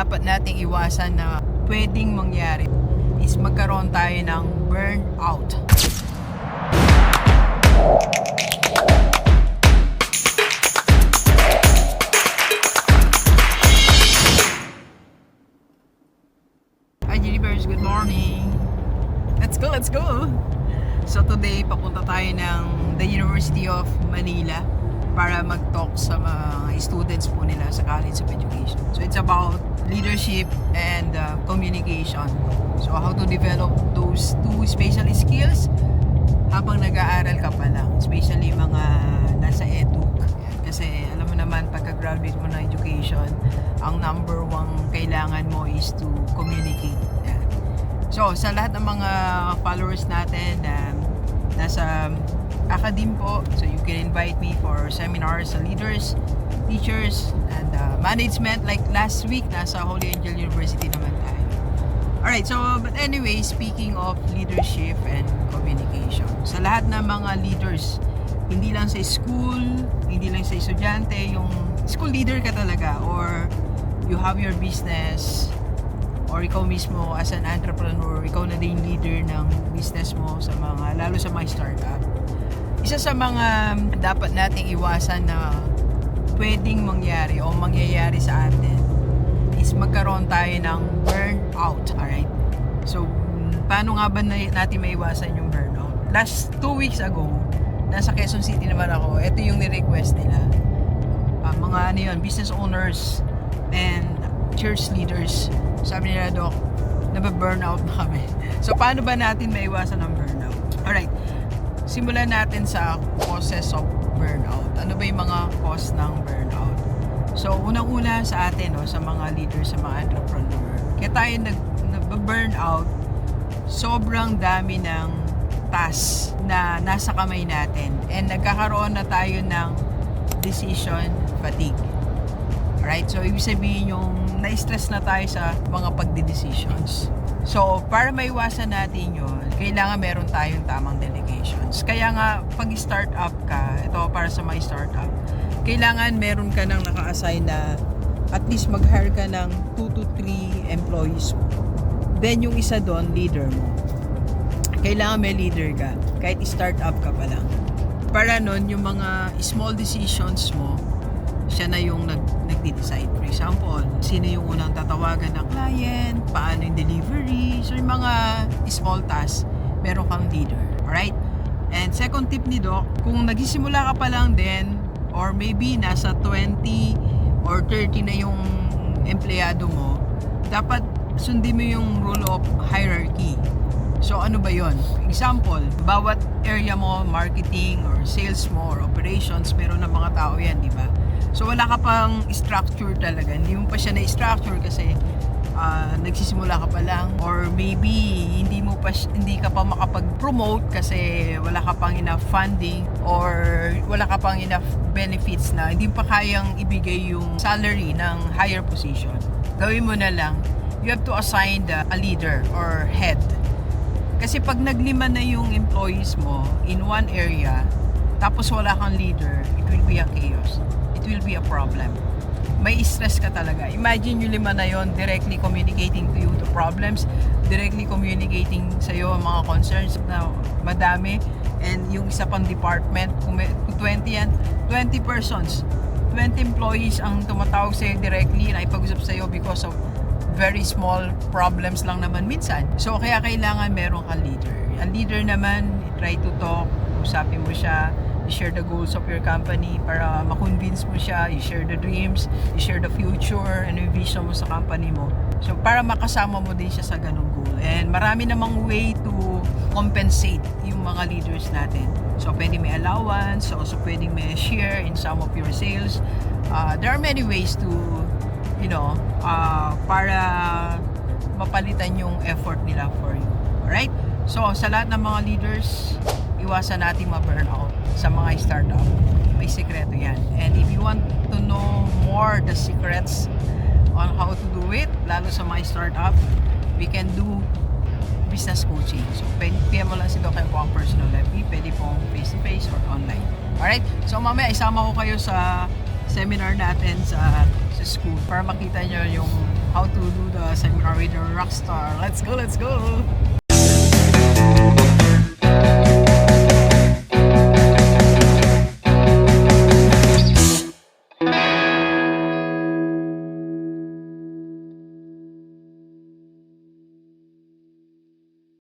dapat nating iwasan na pwedeng mangyari is magkaroon tayo ng burnout. Hi Jellybears, good morning! Let's go, let's go! So today, papunta tayo ng the University of Manila para mag-talk sa mga students po nila sa College of Education. So it's about leadership and uh, communication. So how to develop those two special skills habang nag-aaral ka pa lang. Especially mga nasa edu. Kasi alam mo naman, pagka-graduate mo ng education, ang number one kailangan mo is to communicate. So, sa lahat ng mga followers natin na nasa academe po, so you can invite me for seminars sa leaders, teachers, and uh, management. Like last week, nasa Holy Angel University naman tayo. Alright, so, but anyway, speaking of leadership and communication, sa lahat ng mga leaders, hindi lang sa school, hindi lang sa estudyante, yung school leader ka talaga, or you have your business, or ikaw mismo as an entrepreneur, ikaw na din leader ng business mo sa mga, lalo sa mga startup. Isa sa mga dapat nating iwasan na pwedeng mangyari o mangyayari sa atin is magkaroon tayo ng burnout, alright? So, paano nga ba na- natin maiwasan yung burnout? Last two weeks ago, nasa Quezon City naman ako, ito yung ni-request nila. Ah, mga ano yun, business owners and church leaders. Sabi nila, Doc, nababurnout na kami. So, paano ba natin maiwasan ang burnout? Alright, simulan natin sa causes of burnout. Ano ba yung mga cause ng burnout? So, unang-una sa atin, no, sa mga leaders, sa mga entrepreneur, kaya tayo nag, nag-burnout, sobrang dami ng task na nasa kamay natin. And nagkakaroon na tayo ng decision fatigue. Alright? So, ibig sabihin yung na-stress na tayo sa mga pagdi-decisions. So, para maiwasan natin yun, kailangan meron tayong tamang delegations. Kaya nga, pag startup ka, ito para sa mga startup, kailangan meron ka nang naka-assign na at least mag-hire ka ng 2 to 3 employees mo. Then, yung isa doon, leader mo. Kailangan may leader ka, kahit startup ka pa lang. Para nun, yung mga small decisions mo, siya na yung nag, nagde-decide. For example, sino yung unang tatawagan ng client, paano yung delivery, so yung mga small tasks, meron kang leader. Alright? And second tip ni Doc, kung nagsisimula ka pa lang din, or maybe nasa 20 or 30 na yung empleyado mo, dapat sundin mo yung rule of hierarchy. So ano ba yon? Example, bawat area mo, marketing or sales mo or operations, meron ng mga tao yan, di ba? So wala ka pang structure talaga. Hindi mo pa siya na-structure kasi ah, nagsisimula ka pa lang or maybe hindi mo pa hindi ka pa makapag-promote kasi wala ka pang enough funding or wala ka pang enough benefits na hindi pa kayang ibigay yung salary ng higher position. Gawin mo na lang, you have to assign the, a leader or head. Kasi pag naglima na yung employees mo in one area, tapos wala kang leader, it will be a chaos. It will be a problem. May stress ka talaga. Imagine yung lima na yon directly communicating to you the problems, directly communicating sa iyo ang mga concerns na madami, and yung isa pang department, kung may, kung 20 yan, 20 persons, 20 employees ang tumatawag sa'yo directly na ipag-usap sa'yo because of very small problems lang naman minsan. So, kaya kailangan meron kang leader. Ang leader naman, try to talk, usapin mo siya, you share the goals of your company para makonvince mo siya, you share the dreams, you share the future, and yung vision mo sa company mo. So, para makasama mo din siya sa ganung goal. And marami namang way to compensate yung mga leaders natin. So, pwede may allowance, also pwede may share in some of your sales. Uh, there are many ways to you know, uh, para mapalitan yung effort nila for you. Alright? So, sa lahat ng mga leaders, iwasan natin ma-burnout sa mga startup. May sikreto yan. And if you want to know more the secrets on how to do it, lalo sa mga startup, we can do business coaching. So, PM mo lang si Doc po ang personal FB, pwede pong face-to-face or online. Alright? So, mamaya isama ko kayo sa seminar natin sa sa school para makita nyo yung how to do the seminar with the rockstar. Let's go, let's go!